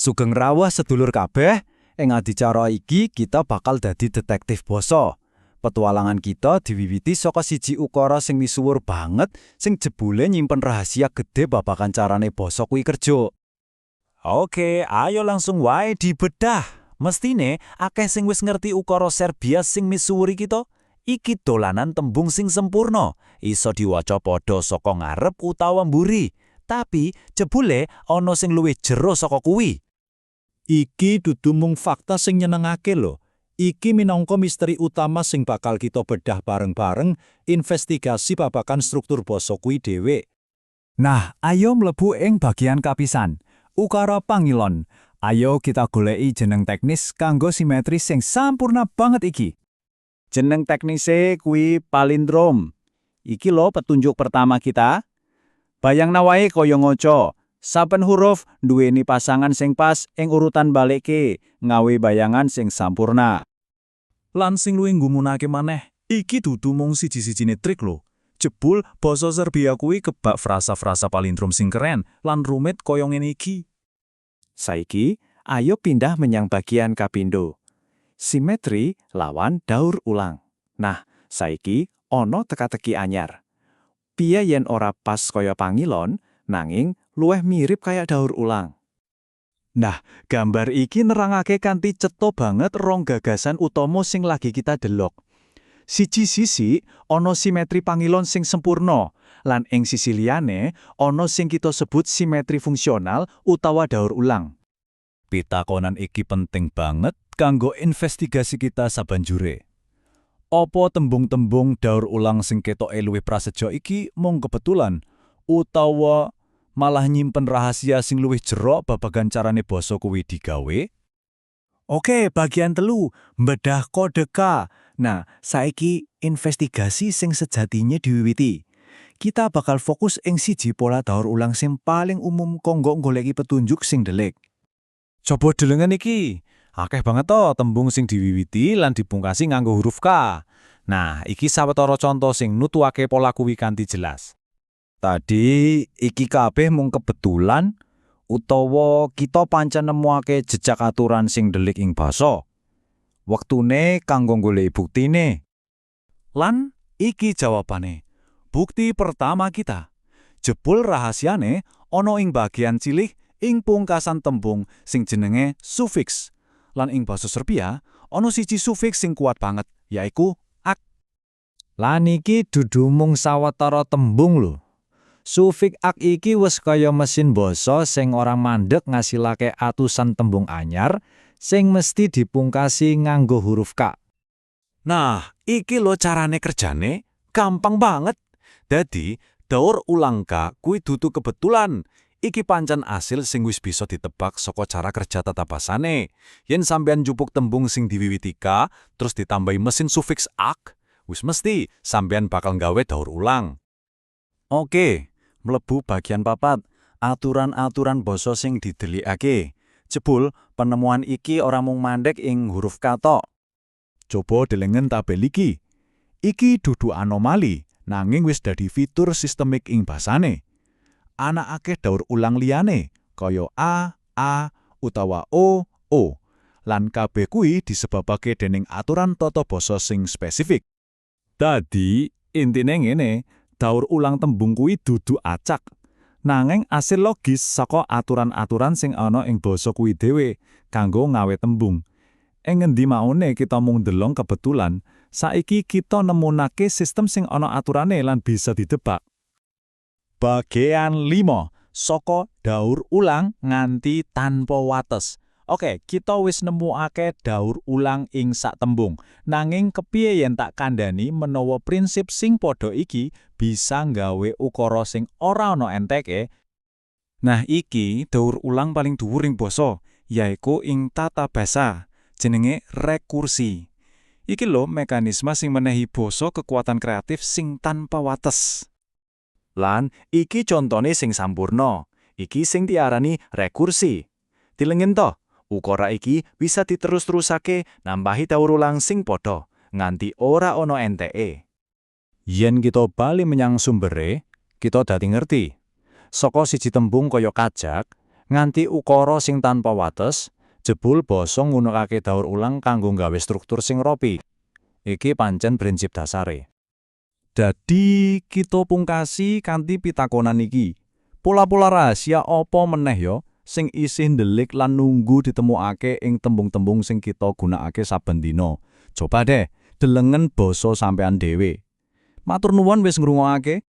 Sugeng rawuh sedulur kabeh, ing adicara iki kita bakal dadi detektif basa. Petualangan kita diwiwiti saka siji ukara sing misuwur banget sing jebule nyimpen rahasia gede babagan carane basa kuwi kerja. Oke, ayo langsung wae dibedah. Mestine akeh sing wis ngerti ukara Serbia sing misuwur iki to. Iki dolanan tembung sing sempurna, iso diwaca padha saka ngarep utawa mburi. Tapi jebule ana sing luwih jero saka kuwi. Iki dudu mung fakta sing nyenengake lho. Iki minangka misteri utama sing bakal kita bedah bareng-bareng investigasi babagan struktur basa kuwi dhewe. Nah, ayo mlebu ing bagian kapisan. Ukara pangilon. Ayo kita goleki jeneng teknis kanggo simetri sing sampurna banget iki. Jeneng teknise kuwi palindrom. Iki lo petunjuk pertama kita. Bayangna wae kaya ngoco. Saben huruf duweni pasangan sing pas ing urutan balikke, ngawe bayangan sing sampurna. Lan sing luwih nggumunake maneh, iki dudu mung siji-sijine trik lho. Jebul basa Serbia kuwi kebak frasa-frasa palindrom sing keren lan rumit kaya ngene iki. Saiki, ayo pindah menyang bagian kapindo. Simetri lawan daur ulang. Nah, saiki ono teka-teki anyar. Piye yen ora pas kaya pangilon, nanging luwih mirip kaya daur ulang. Nah, gambar iki nerangake kanthi cetha banget rong gagasan utama sing lagi kita delok. Siji sisi ana simetri pangilon sing sempurna, lan ing sisi liyane ana sing kita sebut simetri fungsional utawa daur ulang. Pitakonan iki penting banget kanggo investigasi kita sabanjure. Apa tembung-tembung daur ulang sing ketoke luwih prasaja iki mung kebetulan utawa malah nyimpen rahasia sing luwih jero babagan carane basa kuwi digawe? Oke, bagian telu, mbedah kode K. Nah, saiki investigasi sing sejatinya diwiwiti. Kita bakal fokus ing siji pola daur ulang sing paling umum kanggo goleki petunjuk sing delik. Coba delengen iki. Akeh banget to tembung sing diwiwiti lan dipungkasi nganggo huruf K. Nah, iki sawetara contoh sing nutuake pola kuwi kanthi jelas. Tadi iki kabeh mung kebetulan utawa kita pancen nemuake jejak aturan sing delik ing basa. Wektune kanggo golek buktine. Lan iki jawabane. Bukti pertama kita. Jebul rahasiane ana ing bagian cilik ing pungkasan tembung sing jenenge sufiks. Lan ing basa Serbia ana siji sufiks sing kuat banget, yaiku ak. Lan iki dudu mung sawetara tembung lho. Sufik ak iki wis kaya mesin basa sing ora mandek ngasilake atusan tembung anyar sing mesti dipungkasi nganggo huruf K. Nah, iki lo carane kerjane gampang banget. Dadi, daur ulang K kuwi dudu kebetulan. Iki pancen asil sing wis bisa ditebak saka cara kerja tetapasane. Yen sampeyan jupuk tembung sing diwiwiti K, terus ditambahi mesin sufiks ak, wis mesti sampeyan bakal nggawe daur ulang. Oke, mlebu bagian papat, aturan-aturan basa sing didelikake. Jebul, penemuan iki ora mung mandek ing huruf K tok. Coba delengen tabel iki. Iki dudu anomali, nanging wis dadi fitur sistemik ing basane. Ana akeh daur ulang liyane, kaya A, A, utawa O, O. Lan kabeh kuwi disebabake dening aturan tata basa sing spesifik. Dadi, intine ngene, daur ulang tembung kuwi dudu acak. Nanging asil logis saka aturan-aturan sing ana ing basa kuwi dhewe kanggo ngawe tembung. Ing ngendi maune kita mung delong kebetulan, saiki kita nemunake sistem sing ana aturane lan bisa didebak. Bagian 5 saka daur ulang nganti tanpa wates. Oke, kita wis nemokake daur ulang ing sak tembung. Nanging kepiye yen tak kandhani menawa prinsip sing padha iki bisa nggawe ukara sing ora ana enteke? Nah, iki daur ulang paling dhuwur ing basa, yaiku ing tata basa. Jenenge rekursi. Iki lho mekanisme sing menehi basa kekuatan kreatif sing tanpa wates. Lan iki contone sing sampurna. Iki sing diarani rekursi. Dilengin to, ukara iki bisa diterus-terusake nambahi daur ulang sing padha nganti ora ana enteke. Yen kita bali menyang sumbere, kita dadi ngerti. Saka siji tembung kaya kajak, Nganti ukara sing tanpa wates, jebul basa nggunakake daur ulang kanggo gawe struktur sing ropi. Iki pancen prinsip dasare. Dadi kita pungkasi kanthi pitakonan iki. Pola-pola rahasia apa meneh ya sing isih ndelik lan nunggu ditemokake ing tembung-tembung sing kita gunakake saben dina. Coba deh, delengen basa sampean dhewe. Matur nuwun wis ngrungokake.